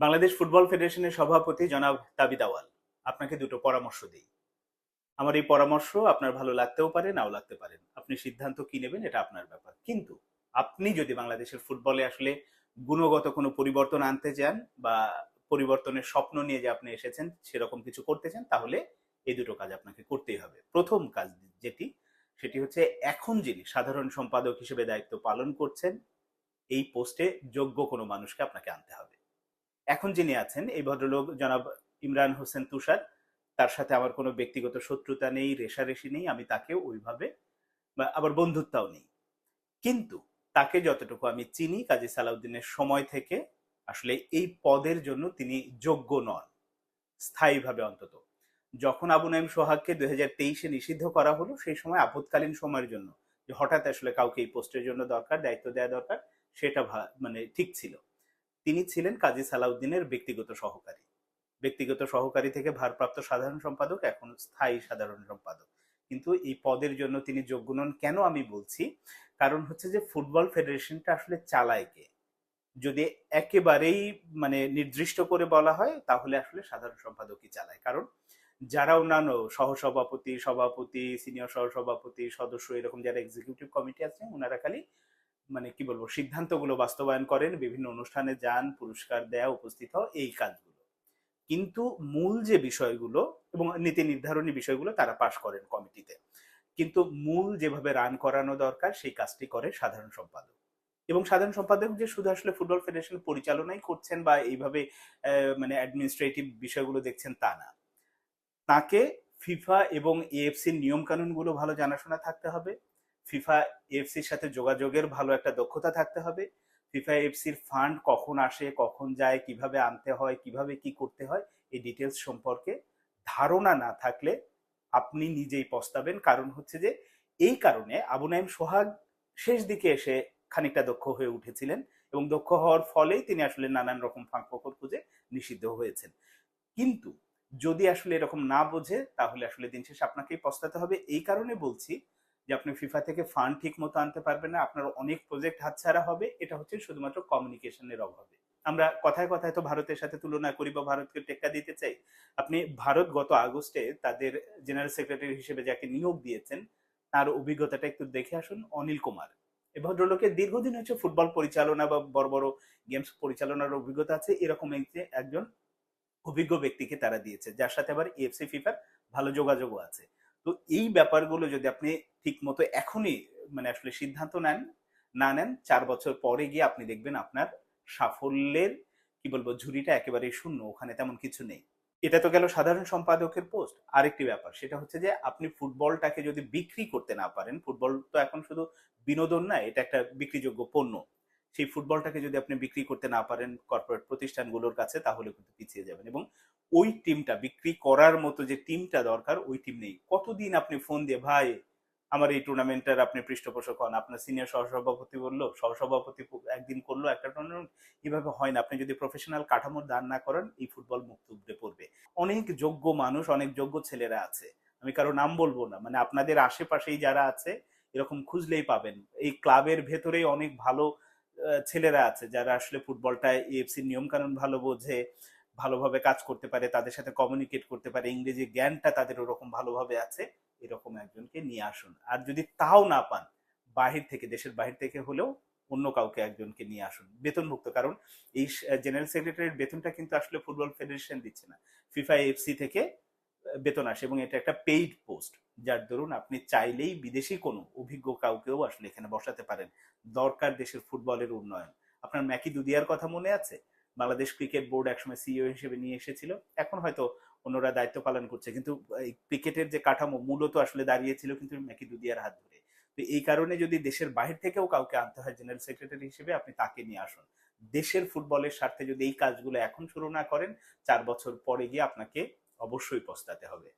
Bangladesh football ফেডারেশনের সভাপতি জনাব তাবিদ আওয়াল আপনাকে দুটো পরামর্শ দিই। আমার এই পরামর্শ আপনার ভালো লাগতেও পারে, নাও লাগতে পারেন আপনি সিদ্ধান্ত কি নেবেন এটা আপনার ব্যাপার। কিন্তু আপনি যদি বাংলাদেশের ফুটবলে আসলে গুণগত কোনো পরিবর্তন আনতে চান বা পরিবর্তনের স্বপ্ন নিয়ে যে আপনি এসেছেন সেরকম কিছু করতে চান, তাহলে এই দুটো কাজ আপনাকে করতেই হবে। প্রথম কাজ যেটি, সেটি হচ্ছে এখন যিনি সাধারণ সম্পাদক হিসেবে দায়িত্ব পালন করছেন, এই পোস্টে যোগ্য কোনো মানুষকে আপনাকে আনতে হবে। এখন যিনি আছেন, এই ভদ্রলোক জনাব ইমরান হোসেন তুষার, তার সাথে আমার কোনো ব্যক্তিগত শত্রুতা নেই, রেশারেশি নেই, আমি তাকে ওইভাবে আবার বন্ধুত্বও নেই। কিন্তু তাকে যতটুকু আমি চিনি, কাজী সালাউদ্দিনের সময় থেকে, আসলে এই পদের জন্য তিনি যোগ্য নন, স্থায়ীভাবে অন্তত। যখন আবু নাইম সোহাগকে দুই হাজার তেইশে নিষিদ্ধ করা হলো, সেই সময় আপৎকালীন সময়ের জন্য, যে হঠাৎ আসলে কাউকে এই পোস্টের জন্য দরকার, দায়িত্ব দেওয়া দরকার, সেটা মানে ঠিক ছিল। তিনি ছিলেন কাজী সালাউদ্দিনের ব্যক্তিগত সহকারী। ব্যক্তিগত সহকারী থেকে ভারপ্রাপ্ত সাধারণ সম্পাদক, এখন স্থায়ী সাধারণ সম্পাদক। কিন্তু এই পদের জন্য তিনি যোগ্য নন কেন আমি বলছি? কারণ হচ্ছে যে ফুটবল ফেডারেশনটা আসলে চালায় কে? যদি একেবারেই মানে নির্দিষ্ট করে বলা হয়, তাহলে আসলে সাধারণ সম্পাদকই চালায়। কারণ যারা অন্যান্য সহসভাপতি, সভাপতি, সিনিয়র সহসভাপতি, সদস্য, এরকম যারা এক্সিকিউটিভ কমিটি আছে, ওনারা খালি মানে কি বলব, সিদ্ধান্তগুলো বাস্তবায়ন করেন, বিভিন্ন অনুষ্ঠানে যান, পুরস্কার দেয়া উপস্থিত হওয়া এই কাজগুলো। কিন্তু মূল যে বিষয়গুলো এবং নীতি নির্ধারণী বিষয়গুলো তারা পাশ করেন কমিটিতে। কিন্তু মূল যেভাবে রান করানো দরকার, সেই কাজটি করে সাধারণ সম্পাদক। এবং সাধারণ সম্পাদক যে শুধু আসলে ফুটবল ফেডারেশন পরিচালনাই করছেন বা এইভাবে মানে অ্যাডমিনিস্ট্রেটিভ বিষয়গুলো দেখছেন তা না। তাকে ফিফা এবং এএফসির নিয়ম কানুনগুলো ভালো জানাশোনা থাকতে হবে। ফিফা এএফসির সাথে যোগাযোগের ভালো একটা দক্ষতা থাকতে হবে। ফিফা এফসির ফান্ড কখন আসে, কখন যায়, কীভাবে আনতে হয়, কীভাবে কি করতে হয়, এই ডিটেলস সম্পর্কে ধারণা না থাকলে আপনি নিজেই পস্তাবেন। কারণ হচ্ছে যে, এই কারণে আবু নাইম সোহাগ শেষ দিকে এসে খানিকটা দক্ষ হয়ে উঠেছিলেন এবং দক্ষ হওয়ার ফলেই তিনি আসলে নানান রকম ফাঁক ফোকর খুঁজে নিষিদ্ধ হয়েছেন। কিন্তু যদি আসলে এরকম না বোঝে, তাহলে আসলে দিন শেষে আপনাকেই পস্তাতে হবে। এই কারণে বলছি যে আপনি ফিফা থেকে ফান্ড ঠিক মতো আনতে পারবেন না, আপনার অনেক প্রজেক্ট হাতছাড়া হবে, এটা হচ্ছে শুধুমাত্র কমিউনিকেশনের অভাবে। আমরা কথায় কথায় তো ভারতের সাথে তুলনা করি বা ভারতকে টেক্কা দিতে চাই। আপনি ভারত গত আগস্টে তাদের জেনারেল সেক্রেটারি হিসেবে যাকে নিয়োগ দিয়েছেন, তার অভিজ্ঞতাটা একটু দেখে আসুন, অনিল কুমার। এ ভদ্রলোকের দীর্ঘদিন হচ্ছে ফুটবল পরিচালনা বা বড় বড় গেমস পরিচালনার অভিজ্ঞতা আছে, এরকম একজন অভিজ্ঞ ব্যক্তিকে তারা দিয়েছে, যার সাথে আবার এফসি ফিফার ভালো যোগাযোগও আছে। তো এই ব্যাপারগুলো যদি আপনি ঠিক মতো এখনই মানে আসলে সিদ্ধান্ত নেন, না নেন, চার বছর পরে গিয়ে আপনি দেখবেন আপনার সাফল্যের, কি বলব, ঝুড়িটা একেবারেই শূন্য, ওখানে তেমন কিছু নেই। এটা তো গেল সাধারণ সম্পাদকের পোস্ট। আরেকটি ব্যাপার, সেটা হচ্ছে যে আপনি ফুটবলটাকে যদি বিক্রি করতে না পারেন, ফুটবল তো এখন শুধু বিনোদন না, এটা একটা বিক্রিযোগ্য পণ্য। সেই ফুটবলটাকে যদি আপনি বিক্রি করতে না পারেন, কর্পোরেট প্রতিষ্ঠানগুলোর কাছে, তাহলে কিন্তু পিছিয়ে যাবেন এবং ওই টিমটা বিক্রি করার মতো যে টিমটা দরকার, ওই টিম নেই। কতদিন আপনি ফোন দিয়ে, ভাই, আমার এই টুর্নামেন্টের আপনি পৃষ্ঠপোষক হন। আপনার সিনিয়র সহসভাপতি বলল, সহসভাপতি একদিন করল একটা টুর্নামেন্ট এভাবে হয় না। আপনি যদি প্রফেশনাল কাঠামোর দান না করেন, এই ফুটবল মুক্ত উপড়ে পড়বে। অনেক যোগ্য মানুষ, অনেক যোগ্য ছেলেরা আছে। আমি কারও নাম বলব না মানে আপনাদের আশেপাশেই যারা আছে, এরকম খুঁজলেই পাবেন। এই ক্লাবের ভেতরেই অনেক ভালো ছেলেরা আছে, যারা আসলে ফুটবলটা এএফসির নিয়ম কানুন ভালো বোঝে ভালোভাবে কাজ করতে পারে, তাদের সাথে কমিউনিকেট করতে পারে, ইংরেজি জ্ঞানটা তাদের ওরকম ভালোভাবে আছে, এরকম একজনকে নিয়ে আসুন। আর যদি তাও না পান, বাহির থেকে, দেশের বাহির থেকে হলেও অন্য কাউকে একজনকে নিয়ে আসুন। বেতনভুক্ত, কারণ এই জেনারেল সেক্রেটারির বেতনটা কিন্তু আসলে ফুটবল ফেডারেশন দিচ্ছে না। ফিফা এফসি থেকে বেতন আসে এবং এটা একটা পেইড পোস্ট যার দরুন আপনি চাইলেই বিদেশি কোনো অভিজ্ঞ কাউকেও আসলে এখানে বসাতে পারেন। দরকার দেশের ফুটবলের উন্নয়ন। আপনার ম্যাকি দুদিয়ার কথা মনে আছে? বাংলাদেশ ক্রিকেট বোর্ড একসময় সিইও হিসেবে নিয়ে এসেছিল। এখন হয়তো অন্যরা দায়িত্ব পালন করছে। কিন্তু এই ক্রিকেটের যে কাঠামো মূলত আসলে দাঁড়িয়েছিল কিন্তু ম্যাকি দুদিয়ার হাত ধরে। তো এই কারণে যদি দেশের বাহির থেকেও কাউকে আনতে হয় জেনারেল সেক্রেটারি হিসেবে, আপনি তাকে নিয়ে আসুন। দেশের ফুটবলের স্বার্থে যদি এই কাজগুলো এখন শুরু না করেন, চার বছর পরে গিয়ে আপনাকে অবশ্যই পস্তাতে হবে।